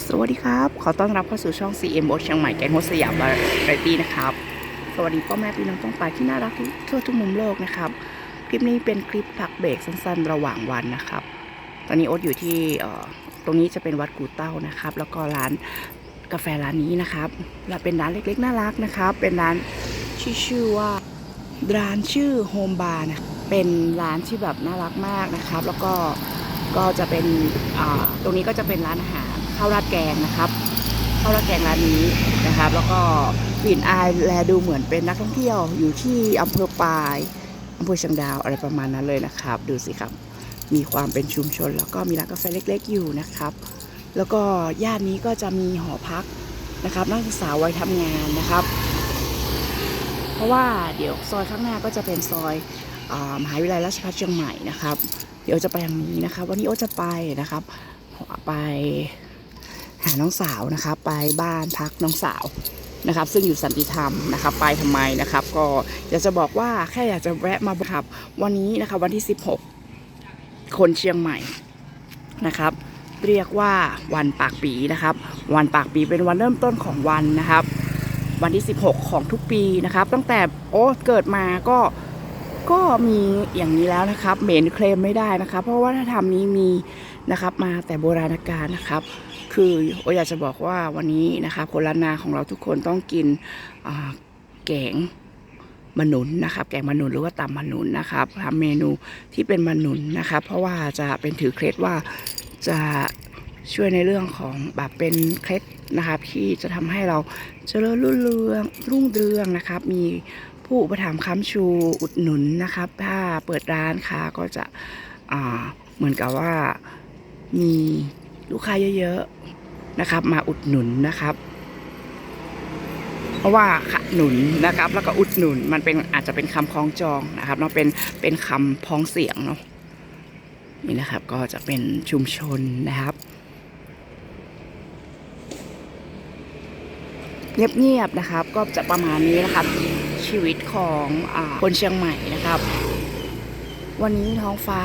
สวัสดีครับ ขอต้อนรับเข้าสู่ช่อง CM บเชียงใหม่แกงโฮสสยามวาไรตี้นะครับ สวัสดีพ่อแม่พี่น้องต้องไปที่น่ารักทั่วทุกมุมโลกนะครับ คลิปนี้เป็นคลิปพักเบรกสั้นๆ ระหว่างวันนะครับ ตอนนี้โอ๊ตอยู่ที่ตรงนี้จะเป็นวัดกูเต้านะครับ แล้วก็ร้านกาแฟร้านนี้นะครับและเป็นร้านเล็กๆ น่ารักนะครับ เป็นร้านชื่อว่าร้านชื่อโฮมบาร์นะเป็นร้านที่แบบน่ารักมากนะครับ แล้วก็ก็จะเป็นตรงนี้ก็จะเป็นร้านอาหาร ข้าวราดแกงนะครับข้าวราดแกงร้านนี้นะครับ แล้วก็กลิ่นอายแลดูเหมือนเป็นนักท่องเที่ยวอยู่ที่อำเภอปายอำเภอเชียงดาวอะไรประมาณนั้นเลยนะครับ ดูสิครับ มีความเป็นชุมชน แล้วก็มีร้านกาแฟเล็ก ๆ อยู่นะครับ แล้วก็ย่านนี้ก็จะมีหอพักนะครับ นักศึกษาวัยทำงานนะครับ เพราะว่าเดี๋ยวซอยข้างหน้าก็จะเป็นซอยอมหาวิทยาลัยราชภัฏเชียงใหม่นะครับ เดี๋ยวจะไปทางนี้นะครับ วันนี้โอจะไปนะครับไป หาน้องสาวนะครับไปบ้านพักน้องสาวนะครับ ซึ่งอยู่สันติธรรมนะครับ ไปทำไมนะครับ ก็อยากจะบอกว่าแค่อยากจะแวะมาครับวันนี้นะครับวันที่ 16 คนเชียงใหม่นะครับเรียกว่าวันปากปีนะครับ วันปากปีเป็นวันเริ่มต้นของวันนะครับ วันที่ 16 ของทุกปีนะครับ ตั้งแต่โอ้เกิดมาก็ก็มีอย่างนี้แล้วนะครับเหม็นเคลมไม่ได้นะครับ เพราะว่าถ้าทำนี้มีนะครับมาแต่โบราณกาลนะครับ คือโออยากจะบอกว่าวันนี้นะครับคนล้านาของเราทุกคนต้องกินแกงมะนุนนะครับ แกงมะนุนหรือว่าตำมะนุนนะครับทำเมนูที่เป็นมะนุนนะครับ เพราะว่าจะเป็นถือเคล็ดว่าจะช่วยในเรื่องของแบบเป็นเคล็ดนะครับที่จะทำให้เราเจริญรุ่งเรืองรุ่งเรืองนะครับ มีผู้อุปถัมภ์ค้ำชูอุดหนุนนะครับ ถ้าเปิดร้านค้าก็จะเหมือนกับว่ามี ลูกค้าเยอะๆนะครับ มาอุดหนุนนะครับ เพราะว่าขหนุนนะครับ แล้วก็อุดหนุนมันเป็นอาจจะเป็นคำคล้องจองนะครับเนาะเป็นเป็นคำพ้องเสียงเนาะนี่นะครับ ก็จะเป็นชุมชนนะครับเงียบๆนะครับ ก็จะประมาณนี้นะครับ ชีวิตของอคนเชียงใหม่นะครับ วันนี้ท้องฟ้า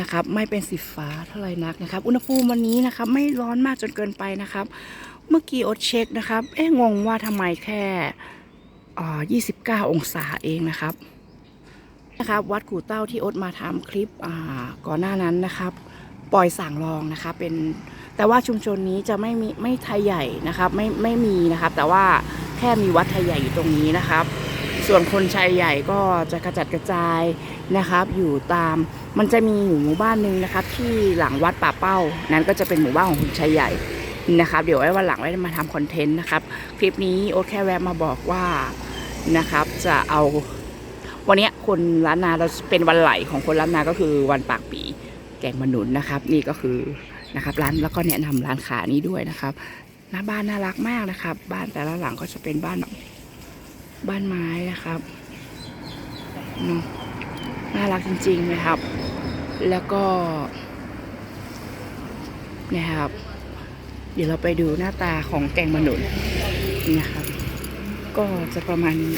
นะครับไม่เป็นสีฟ้าเท่าไหร่นักนะครับ อุณหภูมิวันนี้นะครับไม่ร้อนมากจนเกินไปนะครับ เมื่อกี้อดเช็คนะครับ เอ๊ะงงว่าทำไมแค่อ่า29 องศาเองนะครับนะครับ วัดกู่เต้าที่อดมาทำคลิปอ่าก่อนหน้านั้นนะครับ ปล่อยสั่งรองนะคะเป็นแต่ว่าชุมชนนี้จะไม่มีไม่ไทยใหญ่นะครับ ไม่ไม่มีนะครับ แต่ว่าแค่มีวัดไทยใหญ่อยู่ตรงนี้นะครับ ส่วนคนชัยใหญ่ก็จะกระจัดกระจายนะครับ อยู่ตามมันจะมีอยู่หมู่บ้านหนึ่งนะครับ ที่หลังวัดป่าเป้า นั้นก็จะเป็นหมู่บ้านของคนชัยใหญ่นะครับ เดี๋ยวไว้วันหลังไว้มาทำคอนเทนต์นะครับ คลิปนี้โอ๊ตแค่แวะมาบอกว่านะครับ จะเอาวันนี้คนล้านนาเราเป็นวันไหลของคนล้านนาก็คือวันปากปีแกงมะนุนนะครับ นี่ก็คือนะครับร้านแล้วก็แนะนำร้านขานี้ด้วยนะครับหน้าบ้านน่ารักมากนะครับ บ้านแต่ละหลังก็จะเป็นบ้านแบ้ บ้านไม้นะครับน่ารักจริงๆนะครับ แล้วก็นะครับ เดี๋ยวเราไปดูหน้าตาของแกงมะหนุนนะครับ ก็จะประมาณนี้